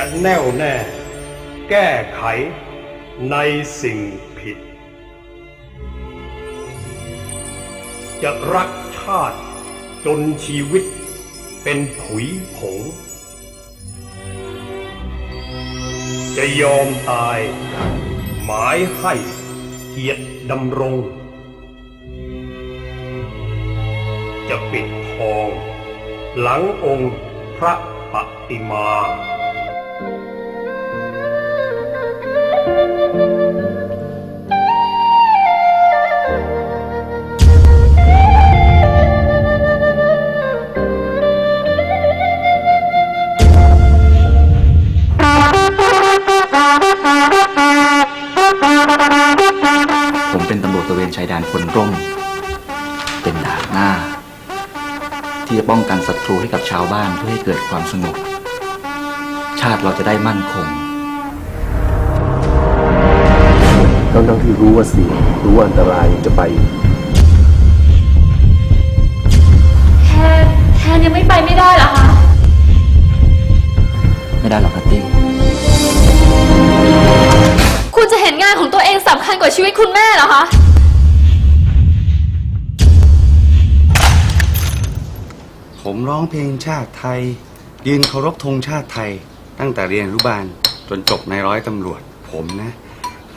จะแน่วแน่ แก้ไขในสิ่งผิด จะรักชาติจนชีวิตเป็นผุยผง จะยอมตาย หมายให้เกียรติดำรง จะปิดทอง หลังองค์พระปฏิมา ตระเวนชายแดนพลร่ม เป็นด่านหน้า ที่จะป้องกันศัตรูให้กับชาวบ้านเพื่อให้เกิดความสงบ ชาติเราจะได้มั่นคงทั้งทั้งๆที่รู้ว่าเสี่ยงรู้ว่าอันตรายยังจะไป แทนแทนยังไม่ไปไม่ได้เหรอคะ ไม่ได้หรอกครับติ้งคุณจะเห็นงานของตัวเองสำคัญกว่าชีวิตคุณแม่เหรอคะ ผมร้องเพลงชาติไทย ยืนเคารพธงชาติไทย ตั้งแต่เรียนอนุบาลจนจบในร้อยตำรวจ ผมนะ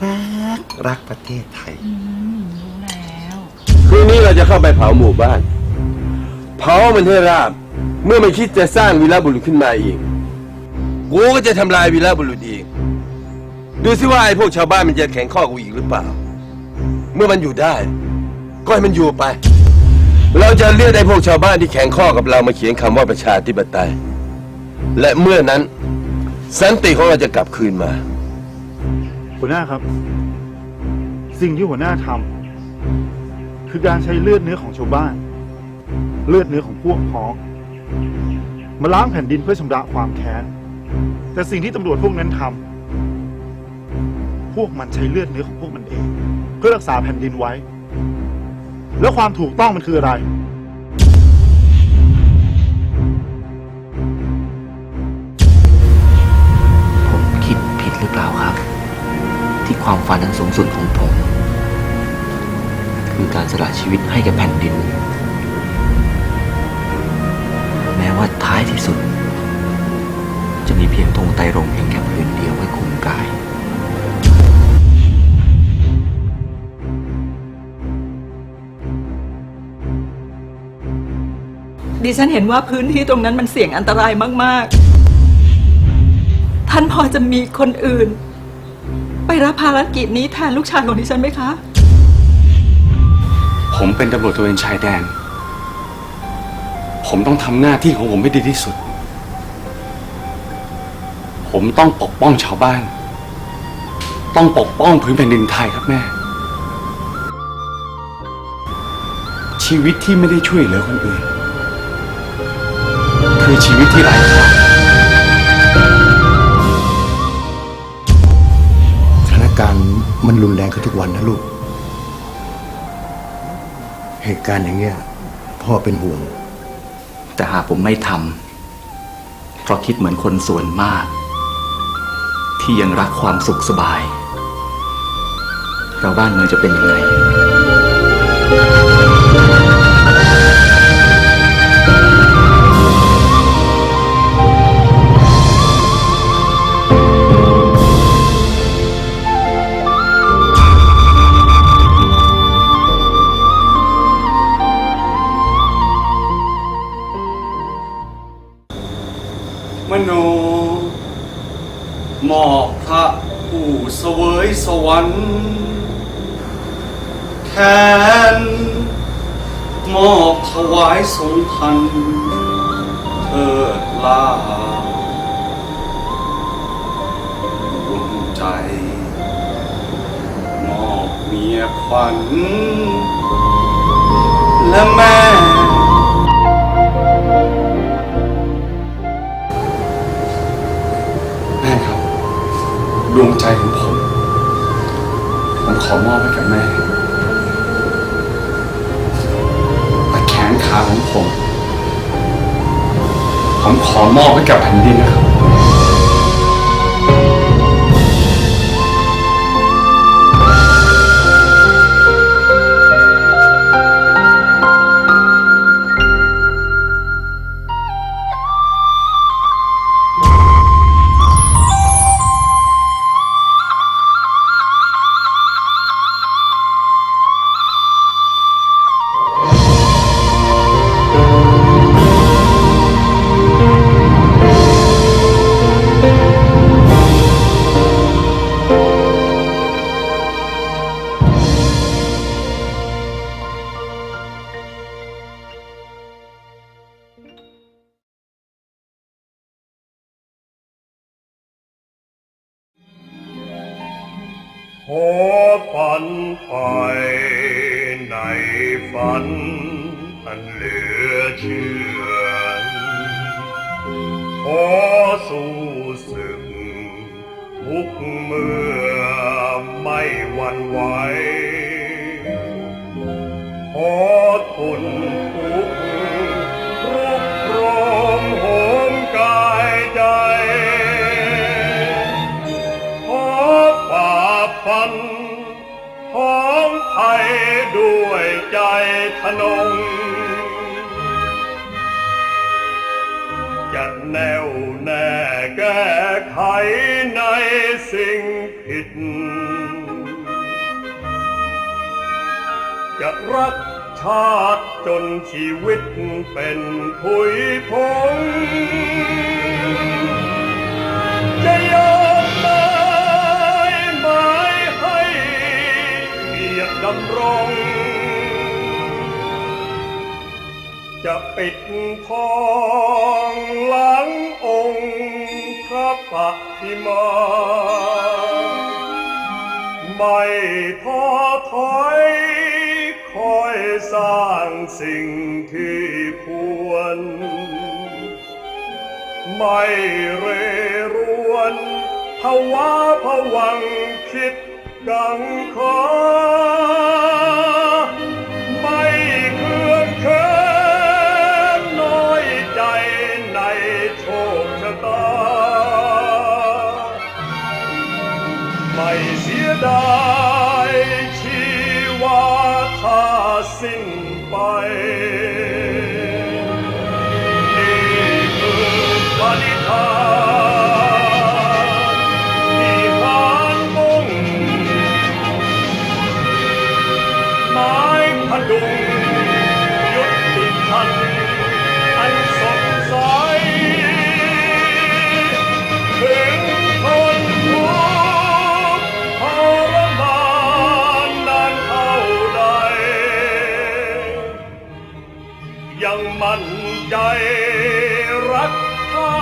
รักรักประเทศไทยคืนนี้เราจะเข้าไปเผาหมู่บ้าน เผามันให้ราบ เมื่อไม่คิดจะสร้างวีรบุรุษขึ้นมาอีกกูก็จะทำลายวีรบุรุษอีก ดูสิว่าไอ้พวกชาวบ้านมันจะแข็งข้อกูอีกหรือเปล่า เมื่อมันอยู่ได้ ก็ให้มันอยู่ไป เราจะเรียกไอ้พวกชาวบ้านที่แข็งข้อกับเรามาเขียนคำว่าประชาธิปไตย และเมื่อนั้น สันติของเราจะกลับคืนมา หัวหน้าครับ สิ่งที่หัวหน้าทำคือการใช้เลือดเนื้อของชาวบ้าน เลือดเนื้อของพวกพ้องมาล้างแผ่นดินเพื่อชำระความแค้นแต่สิ่งที่ตำรวจพวกนั้นทำพวกมันใช้เลือดเนื้อของพวกมันเอง เพื่อรักษาแผ่นดินไว้ แล้วความถูกต้องมันคืออะไร ผมคิดผิดหรือเปล่าครับ ที่ความฝันอันสูงสุดของผม คือการสละชีวิตให้แก่แผ่นดิน แม้ว่าท้ายที่สุด จะมีเพียงธงไตรรงเฉันเห็นว่าพื้นที่ตรงนั้นมันเสี่ยงอันตรายมาก ๆ ท่านพอจะมีคนอื่น ไปรับภารกิจนี้แทนลูกชายของดิฉันไหมคะ ผมเป็นตำรวจตระเวนชายแดน ผมต้องทำหน้าที่ของผมให้ดีที่สุด ผมต้องปกป้องชาวบ้าน ต้องปกป้องพื้นแผ่นดินไทยครับแม่ชีวิตที่ไม่ได้ช่วยเหลือคนอื่น คือชีวิตที่ไร้ค่าสถานการณ์มันรุนแรงขึ้นทุกวันนะลูก เหตุการณ์อย่างเงี้ยพ่อเป็นห่วง แต่หากผมไม่ทำเพราะคิดเหมือนคนส่วนมาก ที่ยังรักความสุขสบาย เราบ้านเมืองจะเป็นยังไง มอบพระผู้เสวยสวรรค์ แทน มอบถวายทรงพันเถิดลาดวงใจ มอบเมียขวัญและแม่ วงใจของผม ผมขอมอบให้กับแม่แต่แขนขาของผม ผมขอมอบให้กับแผ่นดินนะครับ ฝันอันเหลือเชื่อขอสู้สึกทุกเมื่อไม่หวั่นไหวขอทน ทนงจะแน่วแน่แก้ไขในสิ่งผิด จะรักชาติจนชีวิตเป็นผุยพงจะยอมตายหมายให้เกียรติดำรง จะปิดทองหลังองค์พระปฏิมา ไม่ท้อถอยคอยสร้างสิ่งที่ควร ไม่เรรวนภาวะผวังคิดกังขา ตา ไม่เสียดายชีวาถ้าสิ้นไป ใจรักชา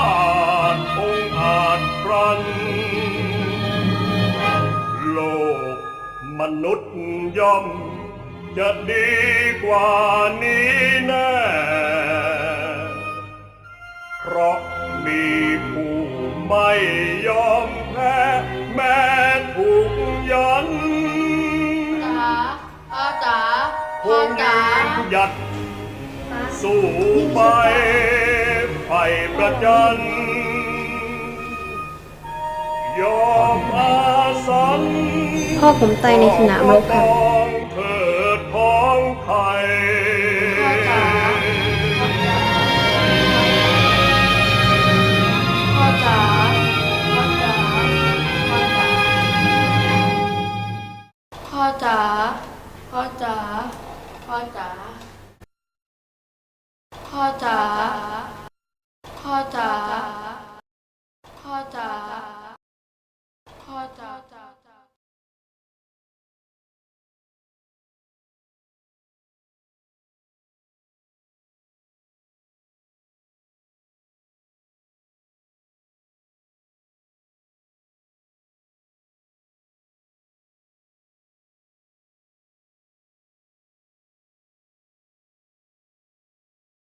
ติองค์อาจพรันโลกมนุษย์ย่อม จะดีกว่านี้แน่ เพราะมีผู้ไม่ยอมแพ้แม้ถูกยันจ๋าพ่อจ๋าคพ่องจ๋ายืนหยัดสู้ ไปไฟประจันยอมอาสันพ่อผมตายในสนามรบค่ะต้องเถิดพ้องไทยพ่อจ๋าพ่อจ๋าพ่อจ๋าพ่อจ๋าพ่อจ๋าพ่อจ๋า พ่อจ๋า พ่อจ๋า พ่อจ๋า พ่อจ๋า